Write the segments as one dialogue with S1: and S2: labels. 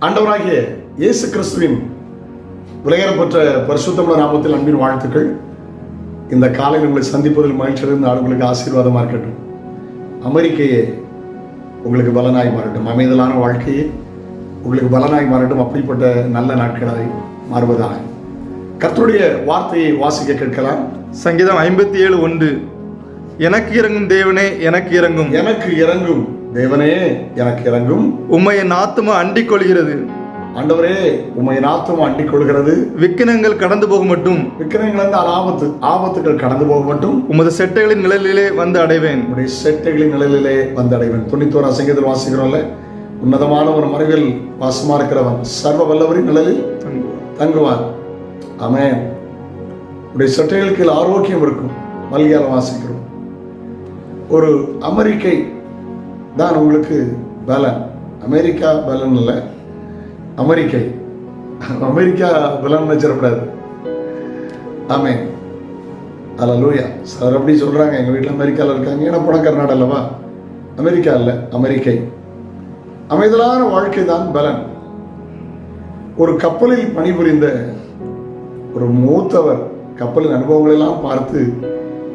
S1: ஆண்டவராகிய இயேசு கிறிஸ்துவின் விலையேறப்பட்ட பரிசுத்தமுள்ள நாமத்தில் அன்பின் வாழ்த்துக்கள். இந்த காலையில் உங்களை சந்திப்பதில் மகிழ்ச்சியிலிருந்து ஆளுங்களுக்கு ஆசீர்வாதமாக இருக்கட்டும். அமெரிக்கையே உங்களுக்கு பலனாய் மாறட்டும். அமைதலான வாழ்க்கையே உங்களுக்கு பலனாய் மாறட்டும். அப்படிப்பட்ட நல்ல நாட்களாய் மாறுவதாக. கர்த்தருடைய வார்த்தையை வாசிக்க கேட்கலாம்.
S2: சங்கீதம் ஐம்பத்தி ஏழு ஒன்று. எனக்கு இறங்கும் தேவனே எனக்கு இறங்கும்.
S1: எனக்கு இறங்கும். தேவனே எனக்கு இறங்கும்
S2: உம்மை என் ஆத்துமா அண்டிக் கொள்கிறது
S1: ஆண்டவரே உம்மை நாத்தும் அண்டிக் கொள்கிறது
S2: விக்கினங்கள் கடந்து போக மட்டும்.
S1: விக்கிரங்கள் ஆபத்து ஆபத்துகள் கடந்து போக மட்டும்.
S2: உமது செட்டைகளின் நிழலிலே வந்து அடைவேன்.
S1: உடைய செட்டைகளின் நிழலிலே வந்தடைவன் தொண்ணூத்தோரா சங்கீதத்தில் வாசிக்கிறோம்ல? உன்னதமான ஒரு மறைவில் வாசமா இருக்கிறவன் சர்வ வல்லவரின் நிழலில் தங்குவான். ஆமென். உடைய சட்டைகளுக்கு ஆரோக்கியம் இருக்கும். மல்லியால வாசிக்கிறோம். ஒரு அமெரிக்கை தான் உங்களுக்கு பலன் அமெரிக்கா பலன் இல்லை. அமெரிக்கை. அமெரிக்கா பலன் வச்சிடக்கூடாது ஆமென். அல்லூயா சார் அப்படி சொல்கிறாங்க எங்கள் வீட்டில் அமெரிக்காவில் இருக்காங்க. ஏன்னா பணக்காரநாடு அல்லவா அமெரிக்கா இல்லை அமெரிக்கை. அமைதலான வாழ்க்கை தான் பலன். ஒரு கப்பலில் பணிபுரிந்த ஒரு மூத்தவர் கப்பலின் அனுபவங்களெல்லாம் பார்த்து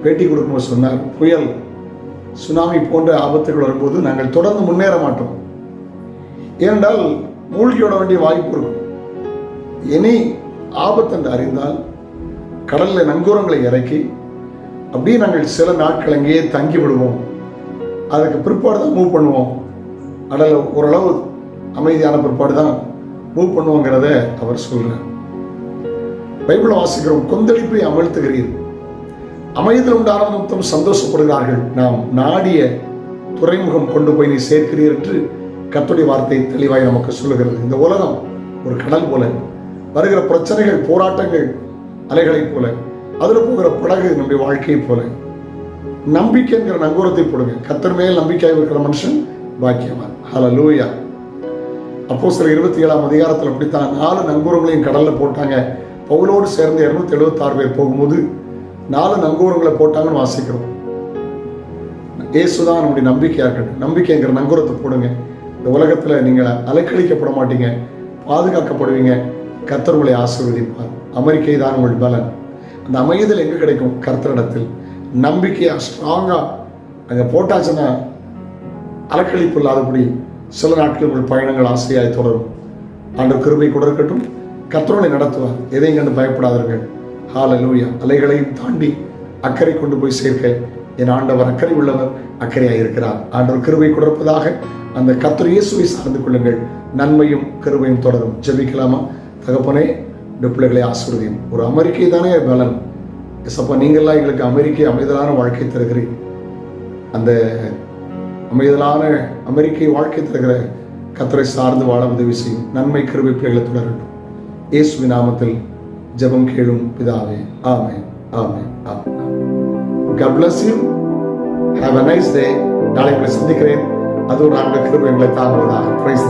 S1: பேட்டி கொடுக்கும்போது சொன்னார் புயல் சுனாமி போன்ற ஆபத்துகள் வரும்போது நாங்கள் தொடர்ந்து முன்னேற மாட்டோம். ஏனென்றால் மூழ்கியோட வேண்டிய வாய்ப்பு இருக்கும். இனி ஆபத்து என்று அறிந்தால் கடலில் நங்கூரங்களை இறக்கி அப்படியே நாங்கள் சில நாட்கள் அங்கேயே தங்கி விடுவோம். அதுக்கு பிற்பாடு தான் மூவ் பண்ணுவோம். கடலில் ஓரளவு அமைதியான பிற்பாடு தான் மூவ் பண்ணுவோங்கிறத அவர் சொல்கிறார் பைபிள் வாசிக்கிறோம். கொந்தளிப்பை அமழ்த்துகிறீர்கள் அமைதியில் உண்டான மொத்தம் சந்தோஷப்படுகிறார்கள். நாம் நாடிய துறைமுகம் கொண்டு போய் நீ சேர்க்கிறீர் என்று கத்துடைய வார்த்தை தெளிவாய் நமக்கு சொல்லுகிறது. இந்த உலகம் ஒரு கடல் போல வருகிற பிரச்சனைகள் போராட்டங்கள் அலைகளைப் போல அதில் போகிற படகு நம்முடைய வாழ்க்கையைப் போல. நம்பிக்கைங்கிற நங்கூரத்தை போடுங்க. கத்தர் மேல் நம்பிக்கையாக இருக்கிற மனுஷன் பாக்கியவான். ஹலோ லூயா அப்போ சில இருபத்தி ஏழாம் அதிகாரத்தில் அப்படித்தான் நாலு நங்கூரங்களையும் கடல்ல போட்டாங்க. பவுலோடு சேர்ந்து இருநூத்தி எழுபத்தாறு பேர் போகும்போது நாலு நங்கூரங்களை போட்டாங்கன்னு வாசிக்கிறோம். ஏசுதான் நம்முடைய நம்பிக்கையாக இருக்கட்டும். நம்பிக்கைங்கிற நங்கூரத்தை போடுங்க. இந்த உலகத்தில் நீங்கள் அலைக்கழிக்கப்பட மாட்டீங்க. பாதுகாக்கப்படுவீங்க. கர்த்தர் உங்களை ஆசீர்வதிப்பார். அமெரிக்கை தான் உங்கள் பலன். அந்த அமைதல் எங்கே கிடைக்கும்? கர்த்தரிடத்தில். நம்பிக்கையாக ஸ்ட்ராங்காக அங்கே போட்டாச்சுன்னா அலக்களிப்பு இல்லாதபடி சில நாட்கள் உங்கள் பயணங்கள் ஆசையாய் தொடரும். ஆண்டு கிருமை கூட இருக்கட்டும். கர்த்தரோனை நடத்துவார். எதையும் கண்டு பயப்படாதீர்கள். ஹாலலூயா. அலைகளையும் தாண்டி அக்கறை கொண்டு போய் சேர்க்க என் ஆண்டவர் அக்கறை உள்ளவர் அக்கறையாக இருக்கிறார் ஆண்டவர் கருவை கொடுப்பதாக அந்த கத்திர இயேசுவை சார்ந்து கொள்ளுங்கள். நன்மையும் கருவையும் தொடரும். ஜெபிக்கலாமா? தகப்பனே இந்த பிள்ளைகளை ஆசிர்வதியும். ஒரு அமெரிக்கை தானே பலன். எஸ்அப்பா நீங்கள்லாம் எங்களுக்கு அமெரிக்கை அமைதலான வாழ்க்கை தருகிறீர். அந்த அமைதலான அமெரிக்கை வாழ்க்கை தருகிற கத்தரை சார்ந்து வாழ உதவி செய்யும். நன்மை கருவை பிள்ளைகளை தொடரட்டும். இயேசுவி நாமத்தில் ஜபம் கேளும் பிதாவே ஆமே ஆமே ஆமே God bless you. Have a nice day. நாளை உங்களை சந்திக்கிறேன் அது ஒரு ஆண்டு கிருபை எங்களை தாங்குவதாக பிரைஸ்